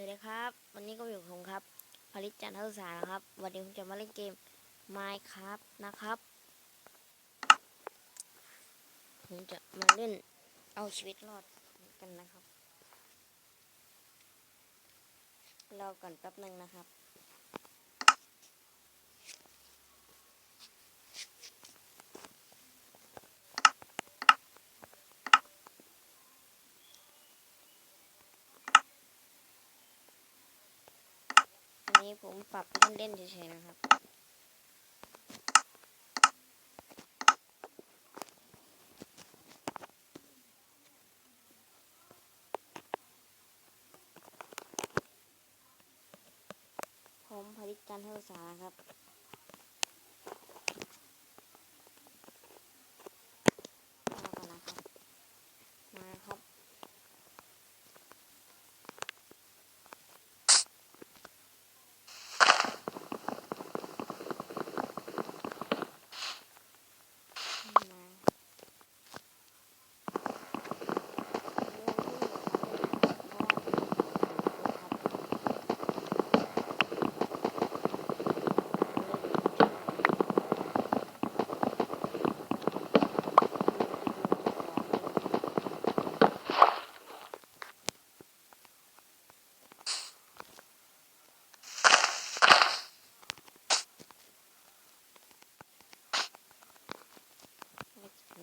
วัสดีครับ วันนี้ก็อยู่กับผมครับผลิตจันทร์ทัศสานะครับ วันนี้ผมจะมาเล่นเกม Minecraft นะครับ ผมจะมาเล่นเอาชีวิตรอดกันนะครับ รอก่อนแป๊บหนึ่งนะครับ อั นี้ผมปรับเล่นเฉยๆนะครับ ผมผลิตจันทร์ทัศสาครับ มาก่อนนะครับ มาครับ มา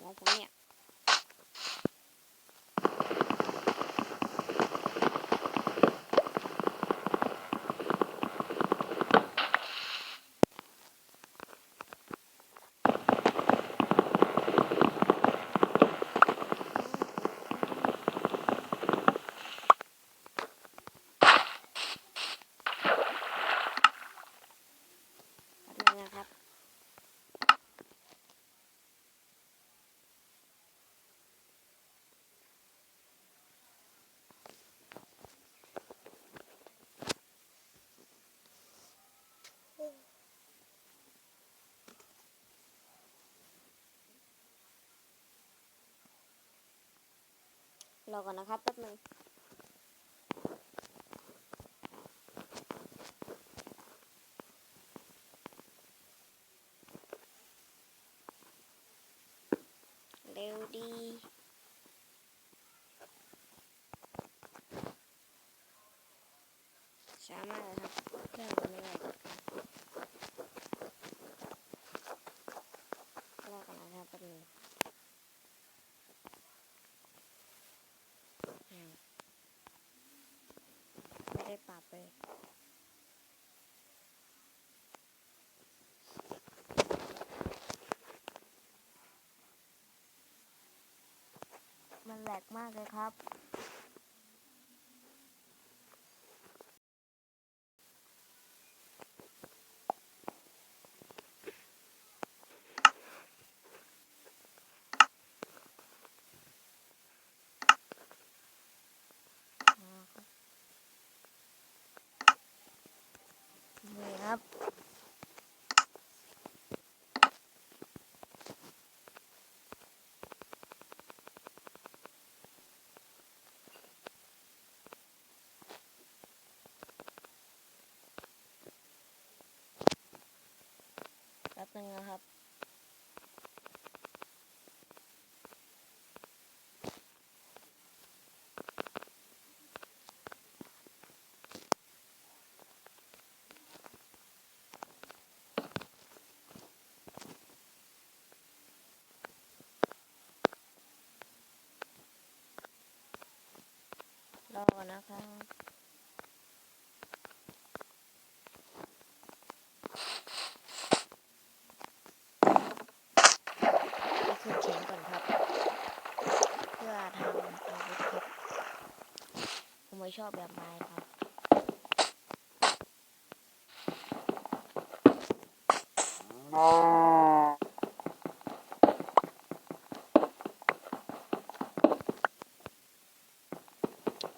หัวผ รอก่อนนะครับแป๊บนึงเร็วดีช้ามากเลยครับเครื่องมันไม่ไหวจัดการรอก่อนนะครับแป๊บนึงอืมไม่ได้ปรับเลย มัน แหลกมากเลยครับ นี่ครับ แป๊บนึงนะครับ รอนะครับ ไปขึ้นเขียงก่อนครับ เพื่อทำอาวุธครับ ผม ไม่ชอบแบบไม้ครับ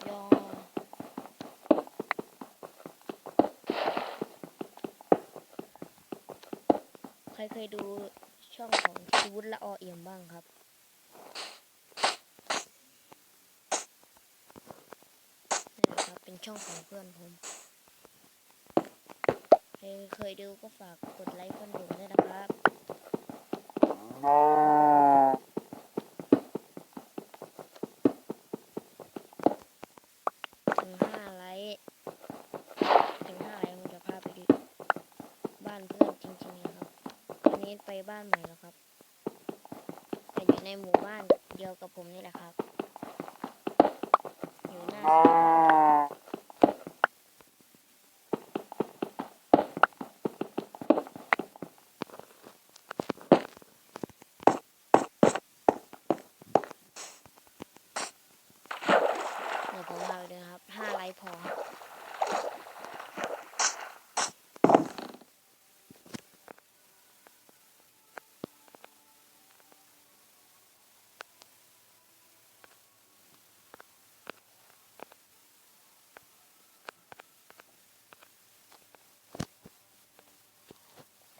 ยอใครเคยดูช่องของชีวุฒละออเอี่ยมบ้างครับ นี่นะครับเป็น ช่องของเพื่อนผมใครเคยดูก็ฝากกดไลค์เพื่อนผมด้วยนะครับถึงห้าไลค์ถึงห้าไลค์ผมจะพาไปดูบ้านเพื่อนจริงๆนะครับตอนนี้ไปบ้านใหม่แล้วครับแต่อยู่ในหมู่บ้านเดียวกับผมนี่แหละครับอยู่หน้าสวนเดี๋ยวผมพาไปดูนะครับห้าไลค์พอครับ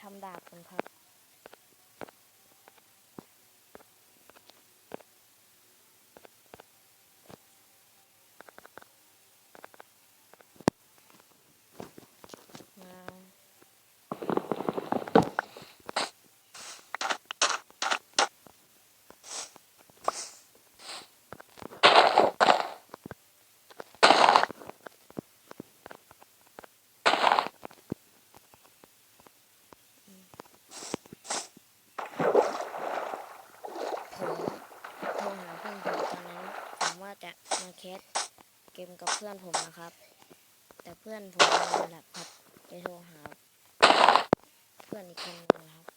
ทำ ดาบกันครับ มาผมโทรหาเพื่อนผมตอนนั้นผมว่าจะมาแค สเกมกับเพื่อนผมนะครับ แต่เพื่อนผมนอนหลับครับเลยโทรหา เพื่อนอีกคนหนึงนะครับ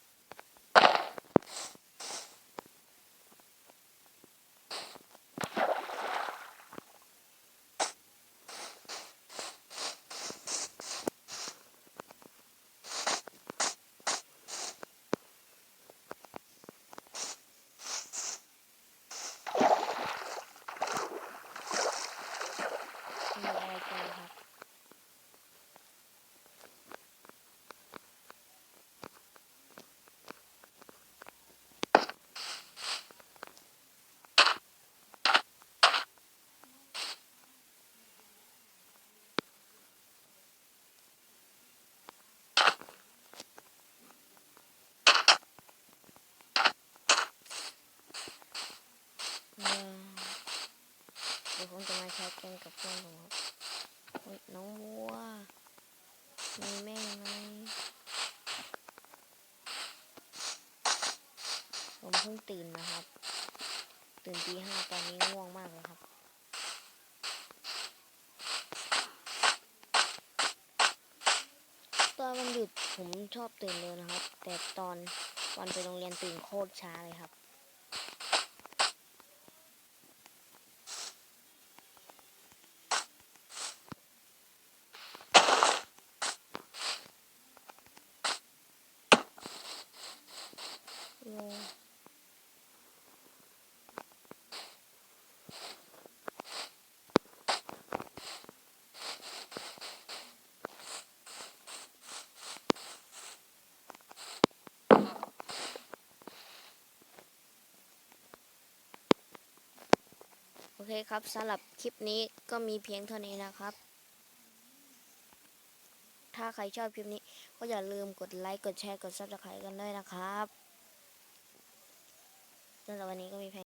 มี อะไรกันครับ เอ่อเดี๋ยวผมจะมาแชทเกมกับเพื่อนผมครับน้องวัว มีแม่ไหมผมเพิ่งตื่นนะครับ ตื่นตีห้าตอนนี้ง่วงมากเลยครับตอนวันหยุดผมชอบตื่นเร็วนะครับ แต่ตอนวันไปโรงเรียนตื่นโคตรช้าเลยครับ โอเคครับสำหรับคลิปนี้ก็มีเพียงเท่านี้นะครับ ถ้าใครชอบคลิปนี้ก็อย่าลืมกดไลค์ กดแชร์ กด subscribe กันด้วยนะครับำหรับวันนี้ก็มีเพียง